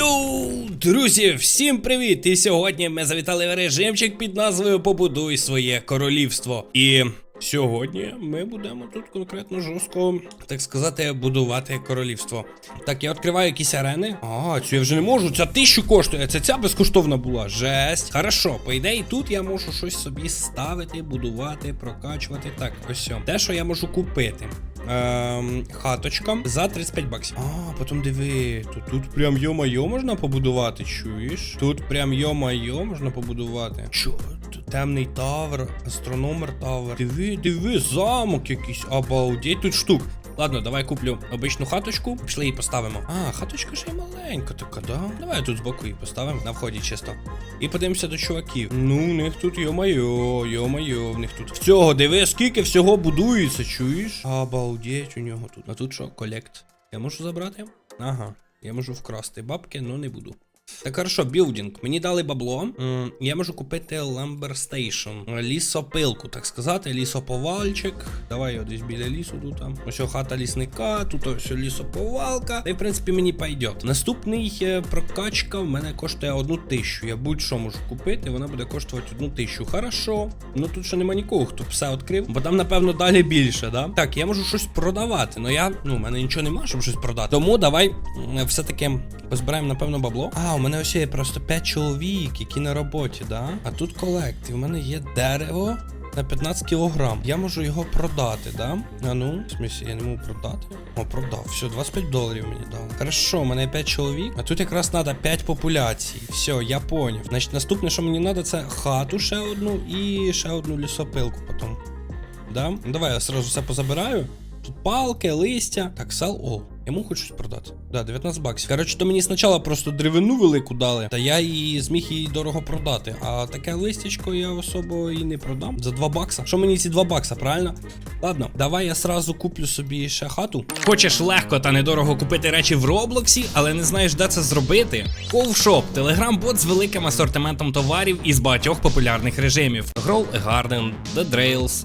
Йоу, друзі, всім привіт! І сьогодні ми завітали в режимчик під назвою Побудуй своє королівство. І сьогодні ми будемо тут конкретно жорстко, так сказати, будувати королівство. Так, я відкриваю якісь арени. А, цю я вже не можу. Ця тисячу коштує. Це ця безкоштовна була. Жесть. Хорошо, по ідеї, тут я можу щось собі ставити, будувати, прокачувати. Так, ось. Те, що я можу купити. Ем, хаточка за 35 баксів. А, потім диви, тут, тут прям йо-майо можна побудувати, чуєш? Тут прям йо-майо можна побудувати. Чо? Темний тавер, астрономер тавер. Диви, диви, замок якийсь. Обалдеть, тут штук. Ладно, давай куплю обичну хаточку, пішли її поставимо. А, хаточка ще й маленька така, да? Давай тут збоку її поставимо на вході чисто. І подивимося до чуваків. Ну, у них тут йо-майо, йо-майо, в них тут. В цього диви, скільки всього будується, чуєш? Обалдеть у нього тут. А тут що, колект? Я можу забрати? Ага. Я можу вкрасти бабки, але не буду. Так хорошо, білдинг. Мені дали бабло. Я можу купити Station. Лісопилку, так сказати, лісоповальчик. Давай я десь біля лісу тут. Ось хата лісника, тут ось лісоповалка. Та в принципі мені пойдет. Наступний е, прокачка в мене коштує одну тисячу. Я будь-що можу купити, вона буде коштувати одну тисячу. Хорошо. Ну тут ще нема нікого, хто все відкрив, бо там, напевно, далі більше, да? Так, я можу щось продавати. але я, ну, в мене нічого немає, щоб щось продати. Тому давай все-таки позбираємо, напевно, бабло. А, мене ось є просто 5 чоловік, які на роботі, да? А тут колект. В мене є дерево. На 15 кілограм. Я можу його продати, да? А ну, в смысле, я не можу продати. О, продав. Все, 25 доларів мені дали. Хорошо, у мене 5 чоловік. А тут якраз треба 5 популяцій. Все, я поняв. Значить, наступне, що мені треба, це хату ще одну і ще одну лісопилку потім. Да? Ну, Давай я сразу все позабираю. Тут палки, листя. Так, sell all. Йому хочу продати. Да, 19 баксів. Коротше, то мені спочатку просто деревину велику дали, та я її зміг її дорого продати. А таке листячко я особо і не продам. За 2 бакса. Що мені ці 2 бакса, правильно? Ладно, давай я сразу куплю собі ще хату. Хочеш легко та недорого купити речі в Роблоксі, але не знаєш, де це зробити? Ковшоп телеграм-бот з великим асортиментом товарів із багатьох популярних режимів: Grow a Garden, The Drails,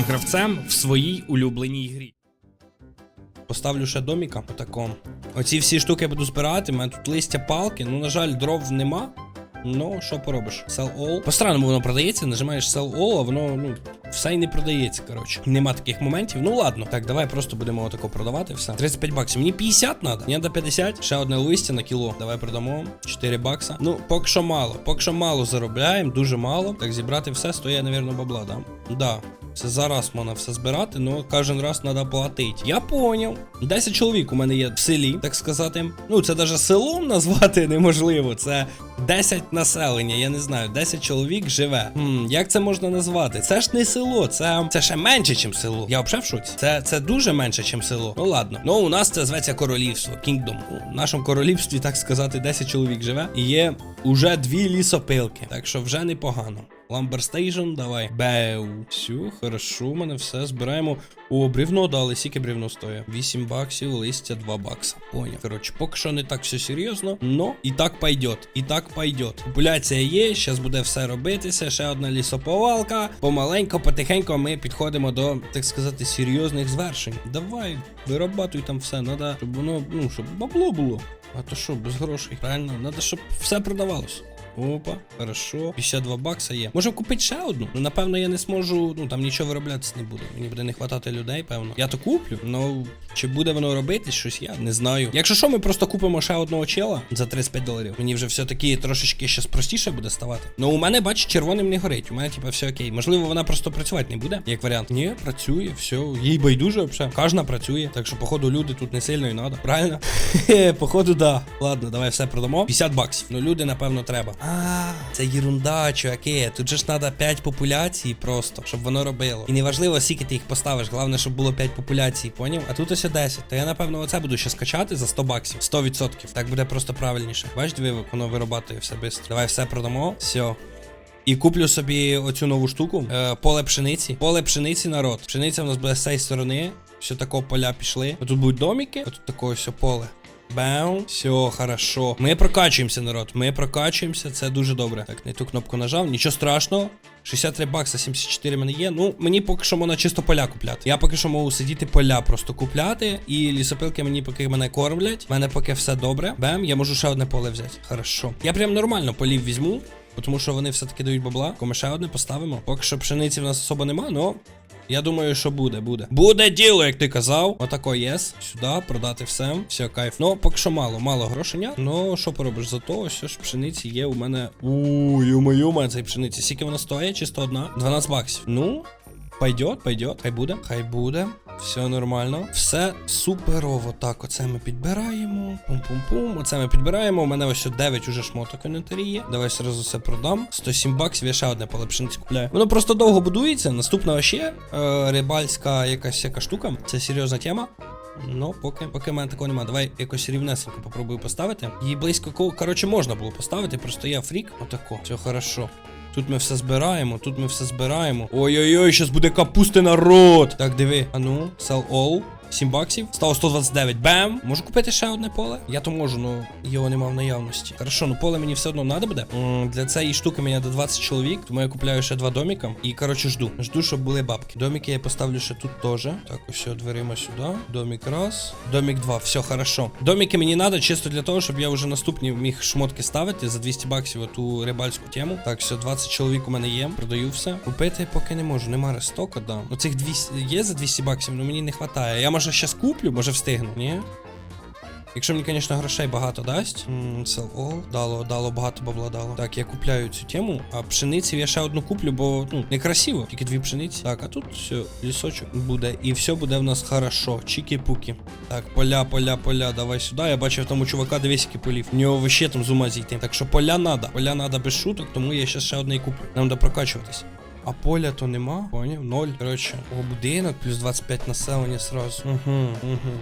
гравцем в своїй улюбленій грі. Поставлю ще доміка отако. Оці всі штуки я буду збирати. У мене тут листя палки. Ну, на жаль, дров нема. Ну, що поробиш? Sell all. По-странному воно продається, нажимаєш sell all, а воно, ну, все й не продається, коротше. Нема таких моментів. Ну ладно. Так, давай просто будемо отако продавати все. 35 баксів. Мені 50 треба. Мені треба 50. Ще одне листя на кіло. Давай продамо. 4 бакса. Ну, поки що мало. Поки що мало заробляємо, дуже мало. Так, зібрати все стоїть, навірно, бабла, да? Да. Це зараз можна все збирати, але кожен раз треба платити. Я поняв. 10 чоловік у мене є в селі, так сказати. Ну, це навіть селом назвати неможливо. Це 10 населення, я не знаю, 10 чоловік живе. Хм, як це можна назвати? Це ж не село, це, це ще менше, ніж село. Я взагалі в шоці. Це, це дуже менше, ніж село. Ну ладно. Ну, у нас це зветься королівство, Kingdom. У нашому королівстві, так сказати, 10 чоловік живе. І є уже дві лісопилки. Так що вже непогано. Ламбер Station, давай. Беу. Все, хорошо, мене все збираємо. О, брівно дали, скільки брівно стоїть? 8 баксів, листя 2 бакса. Поняв. Коротше, поки що не так все серйозно, но і так пойдет. І так пойдет. Популяція є, зараз буде все робитися. Ще одна лісоповалка. Помаленько, потихенько ми підходимо до, так сказати, серйозних звершень. Давай, вирабатуй там все. Надо, щоб воно, ну, щоб бабло було. А то що, без грошей? Правильно, треба, щоб все продавалось. Опа, хорошо. 52 бакса є. Можемо купити ще одну. Ну, напевно, я не зможу. Ну там нічого вироблятися не буде. Мені буде не хватати людей, певно. Я то куплю. Ну чи буде воно робити щось, я не знаю. Якщо що, ми просто купимо ще одного чела за 35 доларів. Мені вже все-таки трошечки щас простіше буде ставати. Ну у мене, бач, червоним не горить. У мене, типа, все окей. Можливо, вона просто працювати не буде, як варіант. Ні, працює, все. Їй байдуже взагалі. Кожна працює. Так що, походу, люди тут не сильно і надо. Правильно? Походу, да. Ладно, давай все продамо. 50 баксів. Ну, люди, напевно, треба. А, це єрунда, чуваки. Тут же ж треба 5 популяцій просто, щоб воно робило. І неважливо, скільки ти їх поставиш, головне, щоб було 5 популяцій, поняв? А тут ось 10. То я напевно оце буду ще скачати за 100 баксів. 100%. Так буде просто правильніше. Бачиш, диви, воно виробатує все швидко. Давай все продамо. Все. І куплю собі оцю нову штуку. Е, поле пшениці. Поле пшениці народ. Пшениця в нас буде з цієї сторони. Все такого поля пішли. Тут будуть домики, отут такое все поле. Бам, все хорошо. Ми прокачуємося, народ. Ми прокачуємося, це дуже добре. Так, не ту кнопку нажав, нічого страшного. 63 бакса, 74 в мене є. Ну, мені поки що можна чисто поля купляти. Я поки що можу сидіти поля просто купляти. І лісопилки мені поки мене кормлять. У мене поки все добре. Бем, я можу ще одне поле взяти. Хорошо. Я прям нормально полів візьму. Тому що вони все-таки дають бабла. Коми ще одне поставимо. Поки що пшениці в нас особо нема, но. Я думаю, що буде, буде. Буде діло, як ти казав. Отако єс. Сюди, продати все. Все, кайф. Ну, поки що мало, мало грошеня. Ну, що поробиш? Зато ось ж пшениці є у мене. Ууу, юма-юма, цей пшениці. Скільки вона стоїть? Чисто одна? 12 баксів. Ну. Пойдет, пойдет, хай буде, хай буде. Все нормально. Все суперово. Так, оце ми підбираємо. Пум-пум-пум. Оце ми підбираємо. У мене ось 9 уже шмоток інвентарі є. Давай зразу все продам. 107 баксів, я ще одне поле пшениці купляю. Воно просто довго будується. Наступна ще е, рибальська якась яка штука. Це серйозна тема. Ну, поки, поки в мене такого немає. Давай якось рівнесенько попробую поставити. Її близько ко- коротше, можна було поставити, просто я фрік. Отако. Все хорошо. Тут ми все збираємо, тут ми все збираємо. Ой-ой-ой, щас буде капусти народ. Так, диви. А ну, sell all. 7 баксів. Стало 129. Бем! Можу купити ще одне поле? Я то можу, ну його нема в наявності. Хорошо, ну поле мені все одно треба буде. Для цієї штуки мені до 20 чоловік, тому я купляю ще два доміка. І коротше жду. Жду, щоб були бабки. Доміки я поставлю ще тут теж. Так, ось дверима сюди. Домік раз. Домік два. Все, хорошо. Доміки мені треба чисто для того, щоб я вже наступні міг шмотки ставити за 200 баксів оту рибальську тему. Так, все, 20 чоловік у мене є. Продаю все. Купити поки не можу. Нема рестока, да. Оцих 200 є за 200 баксів, але мені не вистачає. Я може щас куплю, може встигну. Ні? Якщо мені, звісно, грошей багато дасть. Sell all. Дало, дало багато бабла дало. Так, я купляю цю тему, а пшениці я ще одну куплю, бо ну, некрасиво. Тільки дві пшениці. Так, а тут все, лісочок буде. І все буде в нас хорошо. Чікі-пуки. Так, поля, поля, поля, давай сюди. Я бачив там у чувака дивись, полів. В нього вообще там з ума зійти. Так що поля надо. Поля надо без шуток, тому я ще ще одне куплю. Нам треба прокачуватись. А поля то нема, поняв? Ноль. Коротше, о, будинок, плюс 25 населення сразу. Угу, угу.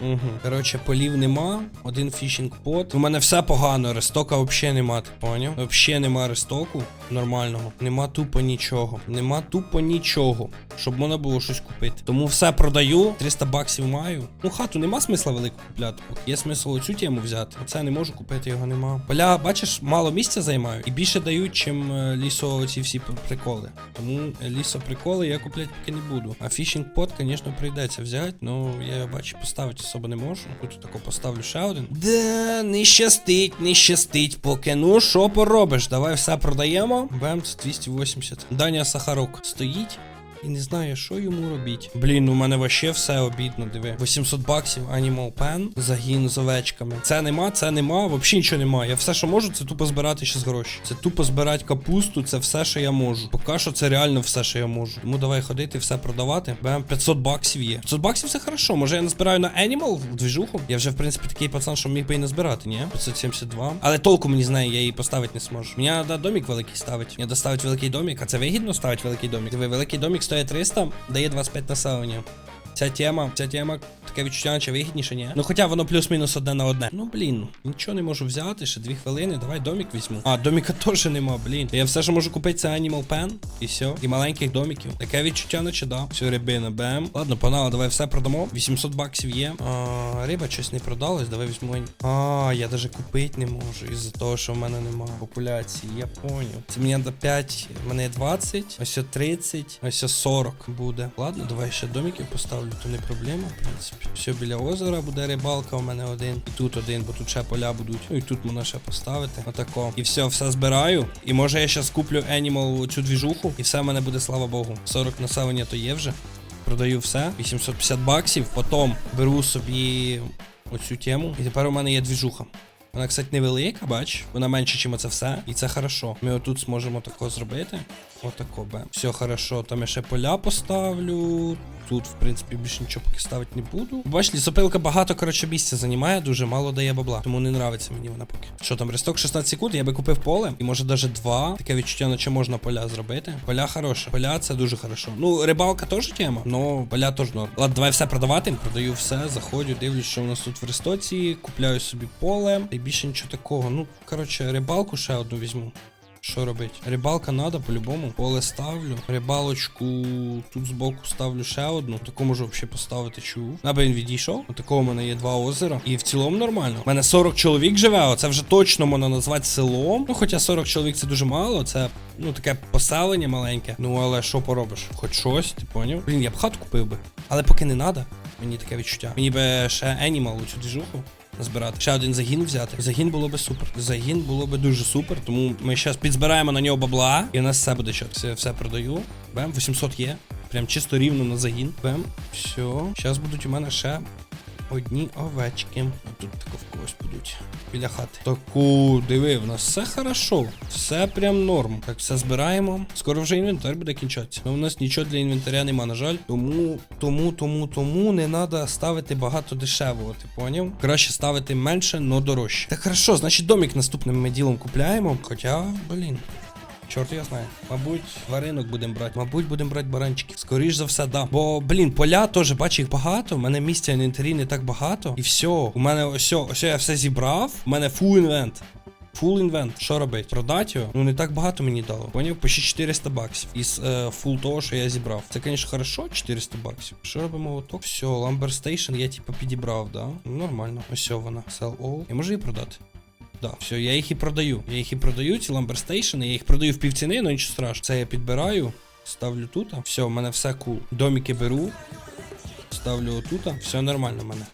Угу. Коротше, полів нема, один фішінг пот. У мене все погано, рестока взагалі нема, ти поняв? Взагалі нема рестоку нормального. Нема тупо нічого. Нема тупо нічого, щоб можна було щось купити. Тому все продаю, 300 баксів маю. Ну, хату нема смисла велику купляти. Є смисл оцю тему взяти. Оце не можу купити, його нема. Поля, бачиш, мало місця займають і більше дають, чим е, лісо ці всі приколи. Тому е, лісо приколи я купляти поки не буду. А фішінг пот, звісно, прийдеться взяти. Ну, я бачу, поставити особо не можу. Тут тако поставлю ще один. Да, не щастить, не щастить поки. Ну, що поробиш? Давай все продаємо. Бем, 280. Даня Сахарук стоїть. І не знаю, що йому робіть. Блін, у мене вообще все обідно, диви. 800 баксів Animal Pen, загін з овечками. Це нема, це нема, взагалі нічого нема. Я все, що можу, це тупо збирати ще з гроші. Це тупо збирати капусту, це все, що я можу. Поки що це реально все, що я можу. Тому давай ходити, все продавати. Бем, 500 баксів є. 500 баксів це хорошо. Може я назбираю на Animal движуху? Я вже, в принципі, такий пацан, що міг би і назбирати, ні? 572. Але толку мені з неї, я її поставити не зможу. Мені треба домик великий ставити. Мені доставити великий домик, а це вигідно ставити великий домик. Диви, великий домик стоїть 300, дає 25 населення. Ця тема, ця тема, таке відчуття, наче вигідніше, ні? Ну хоча воно плюс-мінус одне на одне. Ну блін, нічого не можу взяти, ще дві хвилини. Давай домик візьму. А, доміка теж нема, блін. Я все, що можу купити, це Animal Pen, і все. І маленьких домиків. Таке відчуття, наче да. Все, рибина, бем. Ладно, погнали, давай все продамо. 800 баксів є. А, риба щось не продалась, давай візьму. А, я даже купити не можу. Із-за того, що в мене немає популяції. Я поняв. Це мені до 5, мене 20, ось 30, ось 40 буде. Ладно, давай ще домиків поставлю, то не проблема, в принципі. Все біля озера буде рибалка, у мене один. І тут один, бо тут ще поля будуть. Ну і тут можна ще поставити. Отако. І все, все збираю. І може я зараз куплю Animal цю двіжуху, і все в мене буде, слава Богу. 40 населення то є вже. Продаю все. 850 баксів. Потім беру собі оцю тему. І тепер у мене є двіжуха. Вона, кстати, невелика, бач. Вона менше, ніж оце все. І це хорошо. Ми отут зможемо тако зробити. Отако бе. Все хорошо. Там я ще поля поставлю. Тут, в принципі, більше нічого поки ставити не буду. Бач, лісопилка багато, коротше, місця займає, дуже мало дає бабла. Тому не нравиться мені вона поки. Що там, ресток 16 секунд, я би купив поле, і може навіть два. Таке відчуття, наче можна поля зробити. Поля хороше. Поля це дуже хорошо. Ну, рибалка теж тема, но поля теж норм. Ладно, давай все продавати. Продаю все, заходжу, дивлюсь, що у нас тут в рестоці, купляю собі поле. І більше нічого такого. Ну, коротше, рибалку ще одну візьму. Що робити? Рибалка надо по-любому. Поле ставлю. Рибалочку тут збоку ставлю ще одну. Таку можу взагалі поставити чу. Аби він відійшов. Такого у мене є два озера. І в цілому нормально. У мене 40 чоловік живе, оце вже точно можна назвати селом. Ну, хоча 40 чоловік це дуже мало, це ну таке поселення маленьке. Ну але що поробиш? Хоч щось, ти поняв? Блін, я б хату купив би. Але поки не надо. Мені таке відчуття. Мені би ще Animal у цю двіжуху збирати. Ще один загін взяти. Загін було би супер. Загін було би дуже супер. Тому ми зараз підзбираємо на нього бабла, і у нас все буде чот. Все, все продаю. Бем, 800 є. Прям чисто рівно на загін. Бем. Все. Зараз будуть у мене ще одні овечки. А тут тако в когось будуть. Біля хати. Таку, диви, в нас все хорошо. Все прям норм. Так, все збираємо. Скоро вже інвентар буде кінчатися. Ну, у нас нічого для інвентаря нема, на жаль. Тому, тому, тому, тому не треба ставити багато дешевого, ти поняв? Краще ставити менше, но дорожче. Так хорошо, значить домик наступним ми ділом купляємо. Хоча, блін. Чорт я знаю. Мабуть, тваринок будемо брати. Мабуть, будемо брати баранчиків. Скоріш за все, да. Бо, блін, поля теж, бачу, їх багато. У мене місця інвентарі не так багато. І все. У мене ось, ось я все зібрав. У мене фул інвент. Фул інвент. Що робить? Продать його? Ну не так багато мені дало. Поняв? Почти 400 баксів. Із е, фул того, що я зібрав. Це, звісно, хорошо, 400 баксів. Що робимо оток? Все, Lumber Station я типу підібрав, да? Ну, нормально. Ось вона. Sell all. Я можу її продати? Да, все, я їх і продаю. Я їх і продаю, ці ламберстейшени, я їх продаю в півціни, але нічого страшного. Це я підбираю, ставлю тут. Все, в мене все кул. Доміки беру, ставлю отут, все нормально в мене.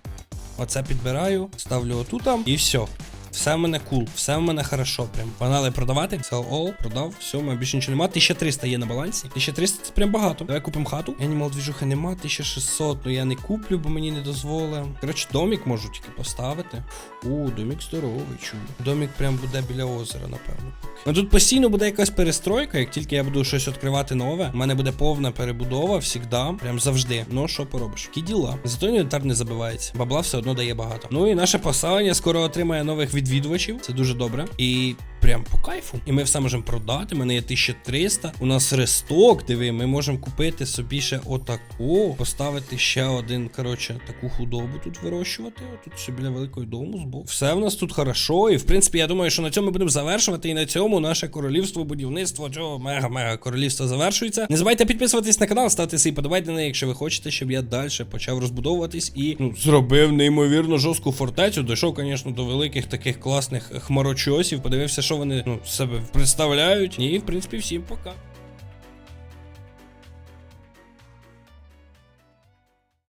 Оце підбираю, ставлю отут і все. Все в мене кул, все в мене хорошо. Прям погнали продавати. Sell all, продав, все, у мене більше нічого нема. 1300 є на балансі. 1300 це прям багато. Давай купимо хату. Animal двіжухи нема, 1600, ну я не куплю, бо мені не дозволили. Коротше, домик можу тільки поставити. О, домик здоровий, чую. Домик прям буде біля озера, напевно. Ну тут постійно буде якась перестройка, як тільки я буду щось відкривати нове. У мене буде повна перебудова, завжди, прям завжди. Ну що поробиш? Які діла? Зато інвентар не забивається. Бабла все одно дає багато. Ну і наше поселення скоро отримає нових відвідувачів. Це дуже добре. І прям по кайфу. І ми все можемо продати. У мене є 1300. У нас ресток, диви, ми можемо купити собі ще отаку, поставити ще один, коротше, таку худобу тут вирощувати. Тут ще біля великого дому збоку. Все в нас тут хорошо. І в принципі, я думаю, що на цьому ми будемо завершувати. І на цьому наше королівство, будівництво цього мега-мега королівства завершується. Не забувайте підписуватись на канал, ставте свої подобайки, якщо ви хочете, щоб я далі почав розбудовуватись і ну, зробив неймовірно жорстку фортецю. Дійшов, звісно, до великих таких класних хмарочосів. Подивився, що вони ну, себе представляють. І, в принципі, всім пока.